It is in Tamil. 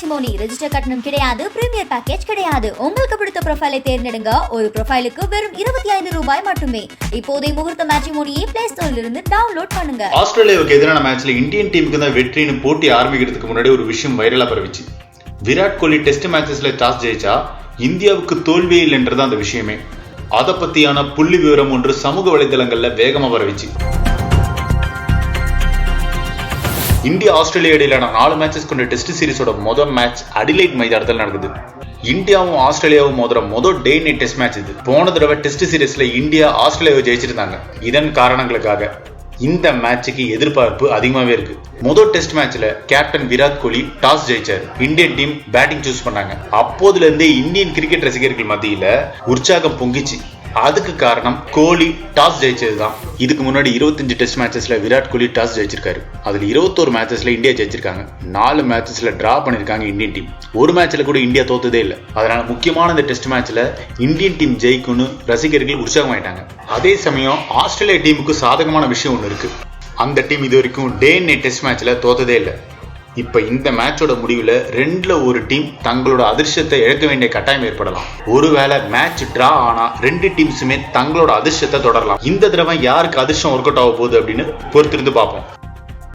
மேட்ரிமோனி ரெஜிஸ்டர் கட்டணம் கிடையாது பிரீமியர் பேக்கேஜ் கிடையாது. உங்களுக்கு பிடித்த ப்ரொஃபைலை தேர்ந்தெடுங்க. ஒரு ப்ரொஃபைலுக்கு வெறும் இருபத்தி ஐந்து ரூபாய் மட்டுமே. இப்போதே முகூர்த்த மேட்ரிமோனியை பிளே ஸ்டோர்ல இருந்து டவுன்லோட் பண்ணுங்க. ஆஸ்திரேலியாவுக்கு எதிரான மேட்ச்ல இந்தியன் டீமுக்கு தான் வெற்றின்னு போட்டி ஆரம்பிக்கிறதுக்கு முன்னாடி ஒரு விஷயம் வைரலா பரவிச்சு. விராட் கோலி டெஸ்ட் மேட்சஸ்ல டாஸ் ஜெயிச்சா இந்தியாவுக்கு தோல்வியே இல்லைன்றது அந்த விஷயமே. அதை பத்தியான புள்ளி விவரம் ஒன்று சமூக வலைதளங்கள்ல வேகமா பரவிச்சு. இந்தியா ஆஸ்திரேலியா இடையிலான நாலு மேட்சஸ் கொண்ட டெஸ்ட் சீரிஸோட மொதல் மேட்ச் அடிலைட் மைதானத்தில் நடக்குது இந்தியாவும் ஆஸ்திரேலியாவும் மோதுற மொதல் டே நைட் டெஸ்ட் மேட்ச் இது. போன தடவை டெஸ்ட் சீரிஸ்ல இந்தியா ஆஸ்திரேலியாவை ஜெயிச்சிருந்தாங்க. இதன் காரணங்களுக்காக இந்த மேட்சுக்கு எதிர்பார்ப்பு அதிகமாவே இருக்கு. முதல் டெஸ்ட் மேட்ச்ல கேப்டன் விராட் கோலி டாஸ் ஜெயிச்சார். இந்தியன் டீம் பேட்டிங் சூஸ் பண்ணாங்க. அப்போதுல இருந்தே இந்தியன் கிரிக்கெட் ரசிகர்கள் மத்தியில உற்சாகம் பொங்கிச்சு. அதுக்கு காரணம் கோலி டாஸ் ஜெயிச்சது தான் இதுக்கு முன்னாடி இருபத்தஞ்சு டெஸ்ட் மேட்சஸ்ல விராட் கோலி டாஸ் ஜெயிச்சிருக்காரு. அதுல இருபத்தோரு மேட்சஸ்ல இந்தியா ஜெயிச்சிருக்காங்க. நாலு மேட்சஸ்ல டிரா பண்ணிருக்காங்க இந்தியன் டீம் ஒரு மேட்ச்ல கூட இந்தியா தோத்ததே இல்லை. அதனால முக்கியமான இந்த டெஸ்ட் மேட்ச்ல இந்தியன் டீம் ஜெயிக்கும்னு ரசிகர்கள் உற்சாகமாயிட்டாங்க. அதே சமயம் ஆஸ்திரேலியா டீமுக்கு சாதகமான விஷயம் ஒன்று இருக்கு. அந்த டீம் இது வரைக்கும் டே நைட் டெஸ்ட் மேட்ச்ல தோத்ததே இல்லை. இப்ப இந்த மேட்சோட முடிவுல ரெண்டுல ஒரு டீம் தங்களோட அதிர்ஷ்டத்தை இழக்க வேண்டிய கட்டாயம் ஏற்படலாம். ஒருவேளை மேட்ச் ட்ரா ஆனா ரெண்டு டீம்ஸுமே தங்களோட அதிர்ஷ்டத்தை தொடரலாம். இந்த தடவை யாருக்கு அதிர்ஷ்டம் ஒர்க் அவுட் ஆக போகுது அப்படின்னு பொறுத்திருந்து பார்ப்போம்.